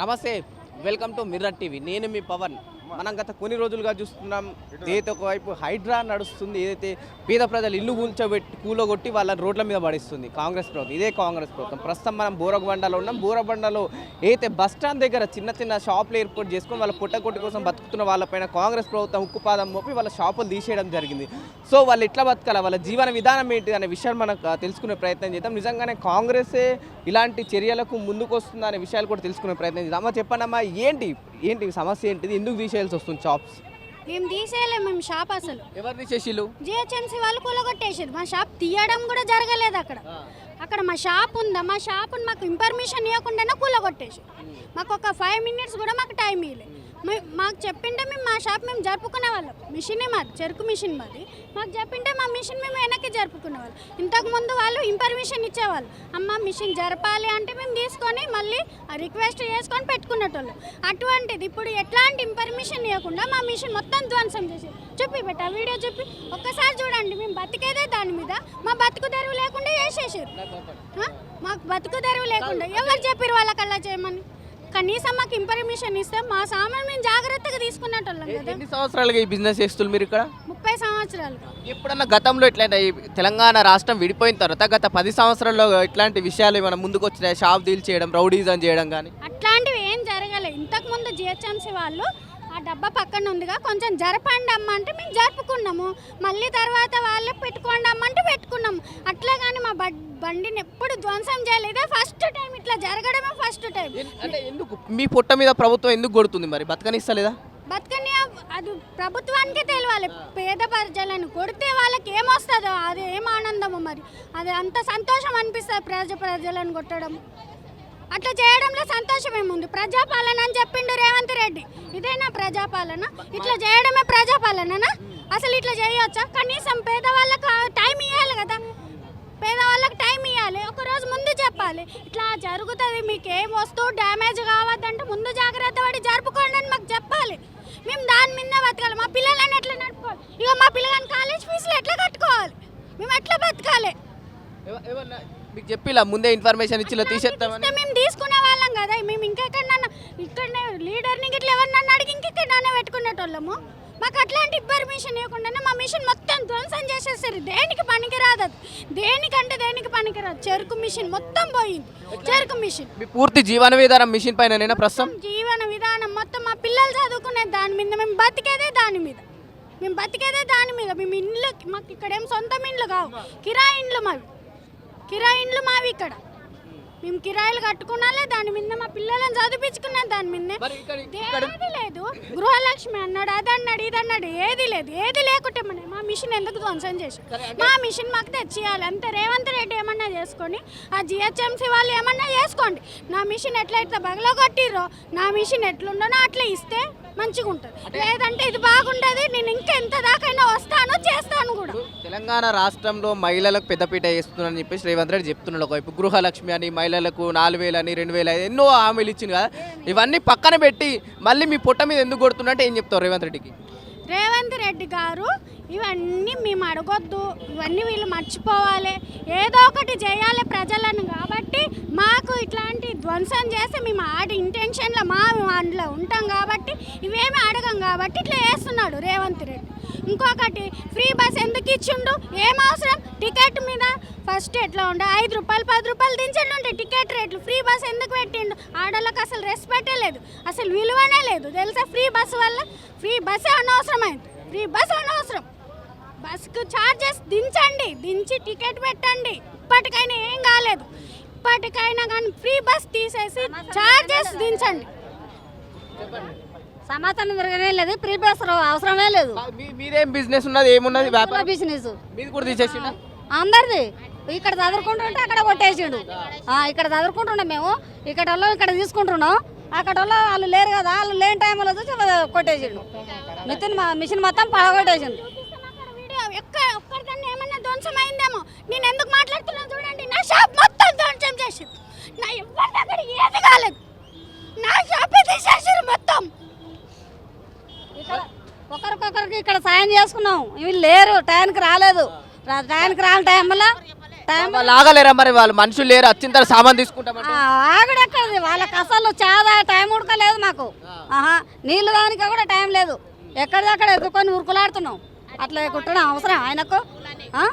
నమస్తే welcome to mirror TV. నేను మీ పవన్. మనం గత కొన్ని రోజులుగా చూస్తున్నాం ఏదైతే ఒకవైపు హైడ్రా నడుస్తుంది ఏదైతే పేద ప్రజలు ఇల్లు కూల్చోబెట్టి కూలగొట్టి వాళ్ళని రోడ్ల మీద పడిస్తుంది కాంగ్రెస్ ప్రభుత్వం ఇదే కాంగ్రెస్ ప్రభుత్వం. ప్రస్తుతం మనం బోరబండలో ఉన్నాం. బోరబండలో ఏదైతే బస్ స్టాండ్ దగ్గర చిన్న చిన్న షాపులు ఏర్పాటు చేసుకొని వాళ్ళ పుట్టగొట్టి కోసం బతుకుతున్న వాళ్ళపైన కాంగ్రెస్ ప్రభుత్వం ఉక్కుపాదం మోపి వాళ్ళ షాపులు తీసేయడం జరిగింది. సో వాళ్ళు ఎట్లా బతకాలి? వాళ్ళ జీవన విధానం ఏంటి అనే విషయాన్ని మనం తెలుసుకునే ప్రయత్నం చేద్దాం. నిజంగానే కాంగ్రెసే ఇలాంటి చర్యలకు ముందుకు వస్తుందనే విషయాలు కూడా తెలుసుకునే ప్రయత్నం చేద్దాం. అమ్మ చెప్పండి ఏంటి ఏంటి సమస్య ఏంటిది? ఎందుకు తీసేయాల్సి వస్తుంది షాప్స్ మేము తీసేయలేము మేము షాప్ అసలు. ఎవరు తీసేసిల్లు జిహెచ్ఎంసీ వాళ్ళు కూలగొట్టేసారు మా షాప్ తీయడం కూడా జరగలేదు అక్కడ. అక్కడ మా షాప్ ఉందా? మా షాప్ మాకు ఇన్ఫర్మేషన్ ఇవ్వకుండానే కూలగొట్టేసి మాకు ఒక ఫైవ్ మినిట్స్ కూడా మాకు టైం ఇవ్వలేదు మాకు చెప్పింటే మేము మా షాప్ మేము జరుపుకునే వాళ్ళం. మిషనే మాది చెరుకు మిషన్ మాది. మాకు చెప్పింటే మా మిషన్ మేము వెనక్కి జరుపుకునే వాళ్ళం. ఇంతకు ముందు వాళ్ళు ఇన్ఫర్మేషన్ ఇచ్చేవాళ్ళు. అమ్మ మిషన్ జరపాలి అంటే మేము తీసుకొని మళ్ళీ రిక్వెస్ట్ చేసుకొని పెట్టుకునేటోళ్ళు. అటువంటిది ఇప్పుడు ఎట్లాంటి ఇన్ఫర్మేషన్ ఇవ్వకుండా మా మిషన్ మొత్తం ధ్వంసం చేసి చెప్పి పెట్ట వీడియో చెప్పి ఒక్కసారి చూడండి మేము బతికేదే దాని మీద. మా బతుకు తెరువు లేకుండా చేసేసారు? మాకు బతుకు తెరువు లేకుండా. ఎవరు చెప్పారు వాళ్ళకి అలా చేయమని? కనీసం మాకు ఇన్ఫర్మేషన్ ఇస్తే మా సామాన్ మేము జాగ్రత్తగా కదా. ఎన్ని సంవత్సరాలుగా ఈ బిజినెస్ చేస్తున్నారు మీరు ఇక్కడ? ముప్పై సంవత్సరాలు ఎప్పుడన్నా గతంలో ఈ తెలంగాణ రాష్ట్రం విడిపోయిన తర్వాత గత పది సంవత్సరాల్లో ఇట్లాంటి విషయాలు మన ముందుకు వచ్చినాయి? షాప్ డీల్ చేయడం రౌడీజం చేయడం కానీ అట్లాంటివి ఏం జరగలేదు ఇంతకుముందు జిహెచ్ఎంసీ వాళ్ళు డబ్బా పక్కన ఉందిగా కొంచెం జరపండి అమ్మ అంటే మేము జరుపుకున్నాము. మళ్ళీ తర్వాత వాళ్ళే పెట్టుకోండి అమ్మ అంటే పెట్టుకున్నాము. అట్లా కానీ మా బడ్- బండిని ఎప్పుడు ధ్వంసం చేయలేదు. ఫస్ట్ టైం ఇట్లా జరగడమే ఫస్ట్ టైం. అంటే ఎందుకు? మీ పుట్ట మీద ప్రభుత్వం ఎందుకు కొడుతుంది మరి? బతకనిస్తలేదా? బతుకని అది ప్రభుత్వానికి తెలియాలి పేద ప్రజలను కొడితే వాళ్ళకి ఏమొస్తుందో అది ఏం ఆనందమో మరి. అది అంత సంతోషం అనిపిస్తుంది ప్రజ ప్రజలను కొట్టడం. అట్లా చేయడంలో సంతోషం ఏముంది? ప్రజాపాలన అని చెప్పిండు రేవంత్ రెడ్డి. ఇదేనా ప్రజాపాలన? ఇట్లా చేయడమే ప్రజాపాలననా? అసలు ఇట్లా చేయొచ్చా? కనీసం పేదవాళ్ళకు టైం ఇవ్వాలి కదా. పేదవాళ్ళకి టైం ఇవ్వాలి ఒకరోజు ముందు చెప్పాలి. ఇట్లా జరుగుతుంది మీకు ఏం వస్తువు డ్యామేజ్ కావద్దంటే ముందు జాగ్రత్త పడి జరుపుకోండి అని మాకు చెప్పాలి. మేము దాని మీద బతకాలి. మా పిల్లలని ఎట్లా నడుపుకోవాలి? ఇక మా పిల్లలని కాలేజ్ ఫీజులు ఎట్లా కట్టుకోవాలి? మేము ఎట్లా బతకాలి? ఎవరన్నా మీకు చెప్పిలా ముందే ఇన్ఫర్మేషన్ ఇచ్చి ఇలా తీసేస్తామని మేము తీసుకునే వాళ్ళం కదా. మేము ఇంకెక్కడన్నా ఇక్కడనే లీడర్ని ఇట్లా ఎవరినన్నా అడిగి ఇంకెక్కడనే పెట్టుకునేటోళ్ళము. మాకు అట్లాంటి పర్మిషన్ ఇవ్వకుండానే మా మిషన్ మొత్తం ధ్వంసం చేసేసారు దేనికి పనికిరాదు అది. దేనికంటే దేనికి పనికిరాదు. చెరుకు మిషన్ మొత్తం పోయింది. చెరుకు మిషన్ మీ పూర్తి జీవన విధానం మిషన్ పైన ప్రస్తుతం? జీవన విధానం మొత్తం మా పిల్లలు చదువుకునే దాని మీద మేము బతికేదే దాని మీద. మేము బతికేదే దాని మీద. మేము ఇండ్లు మాకు ఇక్కడ సొంతం ఇండ్లు కావు. కిరాయి ఇండ్లు మావి. కిరాయి ఇండ్లు మావి ఇక్కడ. మేము కిరాయిలు కట్టుకున్నాలే దాని మీద మా పిల్లలను చదివించుకున్నాం దాని మీద ఏది లేదు. గృహలక్ష్మి అన్నాడు అది అన్నాడు ఇది అన్నాడు ఏది లేదు. ఏది లేకుంటే మన మా మిషన్ ఎందుకు ధ్వంసం చేసి మా మిషన్ మాకు తెచ్చియాలి. అంతే రేవంత్ రెడ్డి ఏమన్నా చేసుకొని ఆ జిహెచ్ఎంసీ వాళ్ళు ఏమన్నా చేసుకోండి. నా మిషన్ ఎట్లయితే బగలో కొట్టిర్రో నా మిషన్ ఎట్లుండనో అట్లా ఇస్తే మంచిగా ఉంటుంది లేదంటే ఇది బాగుండదు నేను ఇంకా ఎంత దాకైనా తెలంగాణ రాష్ట్రంలో మహిళలకు పెద్దపీట వేస్తున్నారని చెప్పేసి రేవంత్ రెడ్డి చెప్తున్నాడు ఒకవైపు గృహలక్ష్మి అని మహిళలకు నాలుగు వేలు అని రెండు వేలు ఎన్నో హామీలు ఇచ్చింది కదా. ఇవన్నీ పక్కన పెట్టి మళ్ళీ మీ పుట్ట మీద ఎందుకు కొడుతున్నట్టు ఏం చెప్తావు రేవంత్ రెడ్డికి? రేవంత్ రెడ్డి గారు ఇవన్నీ మేము అడగొద్దు. ఇవన్నీ వీళ్ళు మర్చిపోవాలి. ఏదో ఒకటి చేయాలి ప్రజలను కాబట్టి మాకు ఇట్లాంటి ధ్వంసం చేస్తే మేము ఆడి ఇంటెన్షన్లో మా అందులో ఉంటాం కాబట్టి ఇవేమి అడగం కాబట్టి ఇట్లా వేస్తున్నాడు రేవంత్ రెడ్డి. ఇంకొకటి ఫ్రీ బస్ ఎందుకు ఇచ్చిండు? ఏం అవసరం? టికెట్ మీద ఫస్ట్ ఎట్లా ఉండే? ఐదు రూపాయలు పది రూపాయలు దించండి ఉంటే టికెట్ రేట్లు. ఫ్రీ బస్ ఎందుకు పెట్టిండు? ఆడోళ్ళకి అసలు రెస్పెక్టే లేదు. అసలు విలువనే లేదు. తెలుసా? ఫ్రీ బస్ వల్ల ఫ్రీ బస్ అనవసరమైంది. ఫ్రీ బస్ అనవసరం. బస్కు ఛార్జెస్ దించండి దించి టికెట్ పెట్టండి. ఇప్పటికైనా ఏం కాలేదు. ఇప్పటికైనా కానీ ఫ్రీ బస్ తీసేసి ఛార్జెస్ దించండి. సమాధానం జరగనే లేదు ప్రీ బస్ అవసరమే లేదు. మీ- మీదేం బిజినెస్ ఉన్నది? ఏమున్నది? వ్యాపారం? బిజినెస్ మీది కూడా తీసేసిండా? అందరిది. ఇక్కడ చదువుకుంటుంటే అక్కడ కొట్టేసిండు. ఆ, ఇక్కడ చదువుకుంటున్నాం మేము. ఇక్కడ వాళ్ళు ఇక్కడ తీసుకుంటున్నాం. అక్కడ వాళ్ళు వాళ్ళు లేరు కదా వాళ్ళు లేని టైంలో చూసి కొట్టేసిండు. మితిన్ మా మిషన్ మొత్తం పడగొట్టేసిండు చూపిస్తాను అక్కడ వీడియో ఎక్కడ ఒక్కరికన్నా ఏమన్నా ధ్వంసం అయిందేమో నేను ఎందుకు మాట్లాడుతున్నాను చూడండి. నా షాప్ మొత్తం ధ్వంసం చేసింది. నా ఎవరి దగ్గర ఏది కాలేదు. నా షాప్ తీసేసారు మొత్తం. ఇక్కడ ఒకరికొకరికి ఇక్కడ సాయం చేసుకున్నాం. వీళ్ళు లేరు టైంకి రాలేదు. రా- టైంకి రాని టైంలో ఆగలేరా మరి వాళ్ళు? మనుషులు లేరు వచ్చిన తర్వాత సామాన్ తీసుకుంటామంటే. ఆగడెక్కడిది? వాళ్ళకి అసలు చాలా టైం ఉడకలేదు మాకు. ఆహా నీళ్ళు దానికి కూడా టైం లేదు. ఎక్కడిదక్కడ ఎదుర్కొని ఉరుకులాడుతున్నాం. అట్లా కుట్టడం అవసరం ఆయనకు? ఆ?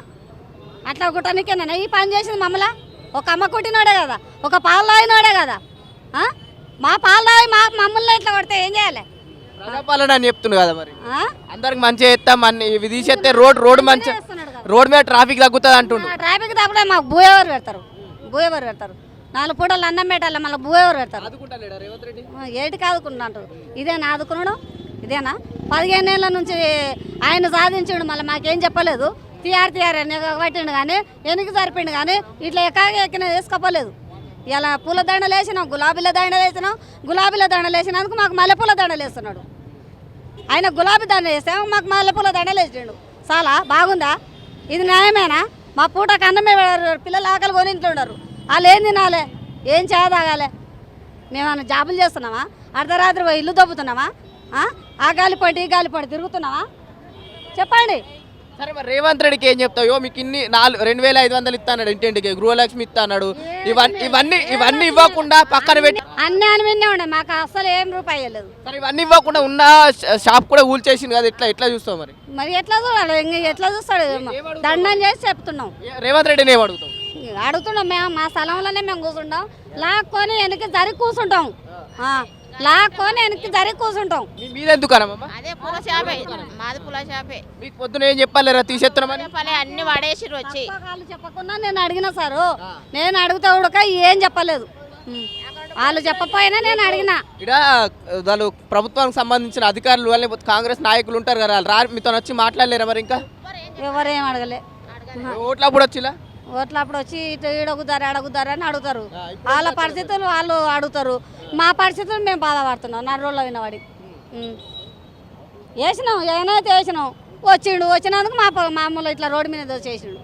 అట్లా కుట్టడానికేనా ఈ పని చేసింది మమ్మల్ని ఒక అమ్మ కుట్టినోడే కదా ఒక పాలు తాగినోడే కదా? మా పాలు తాగి మా మమ్మల్ని ఇట్లా కొడితే ఏం చేయాలి? ప్రజాపాలన అని చెప్తుంది కదా మరి? అందరికి మంచిగా చేస్తాం అన్ని ఇవి తీసేస్తే రోడ్ రోడ్ మంచి. రోడ్ మీద ట్రాఫిక్ తగ్గుతుంది అంటుండు. ట్రాఫిక్ తప్పుడే మాకు భూయవరు పెడతారు భూయవరు పెడతారు. నాలుగు పూటలు అన్నం పెట్టాలి మళ్ళీ భూయవరు పెడతారు. రేవంత్ రెడ్డి? ఆ, ఏటికి ఆదుకుంటున్నాడు? ఇదేనా ఆదుకున్నాడు ఇదేనా? పదిహేను ఏళ్ళ నుంచి ఆయన సాధించిండు మళ్ళీ మాకేం చెప్పలేదు. టీఆర్ టీఆర్ అని పట్టిండు కానీ వెనక్కి సరిపిండు కానీ ఇట్లా ఎక్కగా ఎక్కిన వేసుకోపోలేదు. ఇలా పూల దండలు వేసినాం గులాబీల దండలు వేసినాం గులాబీల దండలు వేసినందుకు మాకు మల్లెపూల దండలు వేస్తున్నాడు. ఆయన గులాబీ దండ వేసాము మాకు మల్లెపూల దండలు వేసిండు. చాలా బాగుందా? ఇది న్యాయమేనా? మా పూటకు అన్నమే పిల్లలు ఆకలి కొని ఇంట్లో ఉండరు వాళ్ళు ఏం తినాలి? ఏం చేయదాగాలి మేమన్నా జాబులు చేస్తున్నామా? అర్ధరాత్రి పోయి ఇల్లు దొబ్బుతున్నామా? ఆ? ఆ గాలిపడి ఈ గాలిపడి తిరుగుతున్నావా చెప్పండి. సరే మరి రేవంత్ రెడ్డికి ఏం చెప్తావు? మీకు ఇన్ని నాలుగు రెండు వేల ఐదు వందలు ఇస్తాడు ఇంటింటికి గృహలక్ష్మి ఇస్తాడు ఇవన్నీ ఇవన్నీ ఇవన్నీ ఇవ్వకుండా పక్కన పెట్టి అన్నీ అని విన్నే ఉండే. మాకు అసలు ఏం రూపాయి ఇవ్వలేదు. సరే ఇవన్నీ ఇవ్వకుండా ఉన్న షాప్ కూడా ఊల్చేసింది కదా ఎట్లా ఎట్లా చూస్తావు మరి? మరి ఎట్లా చూడాలి? ఇంక ఎట్లా చూస్తాడు? దండం చేసి చెప్తున్నాం. రేవంత్ రెడ్డిని ఏం అడుగుతావు? ఇక అడుగుతున్నాం మేము మా స్థలంలోనే మేము కూర్చుంటాం. లాక్కొని వెనక్కి జరిగి కూర్చుంటాం. లాక్కొని వెనక్కి జరిగి కూర్చుంటాం. మీ- మీరెందుకనమ్మా అదే పూల షాపే. మాది పూల షాపే. మీకు పొద్దున ఏం చెప్పాలేరా తీసేస్తున్నామని పలే అన్ని వాడేసిరు వచ్చి. వాళ్ళు చెప్పకుండా నేను అడిగిన సారు. నేను అడిగితే ఉడక ఏం చెప్పలేదు. ఉం. వాళ్ళు చెప్పపోయినా నేను అడిగిన. ఇక్కడ వాళ్ళు ప్రభుత్వానికి సంబంధించిన అధికారులు వాళ్ళు లేకపోతే కాంగ్రెస్ నాయకులు ఉంటారు కదా వాళ్ళు రా మీతో వచ్చి మాట్లాడలేరా మరి ఇంకా? ఎవరేం అడగలే. ఓట్లప్పుడు వచ్చిలా? ఓట్లప్పుడు వచ్చి ఇటు ఈడగుతారు అడుగుతారు అని అడుగుతారు. వాళ్ళ పరిస్థితులు వాళ్ళు అడుగుతారు. మా పరిస్థితులు మేము బాధపడుతున్నాం నా రోజులో వినవాడి వేసినాం ఏమైతే వేసినాం. వచ్చిండు వచ్చినందుకు మా మామూలు ఇట్లా రోడ్డు మీద చేసిండు.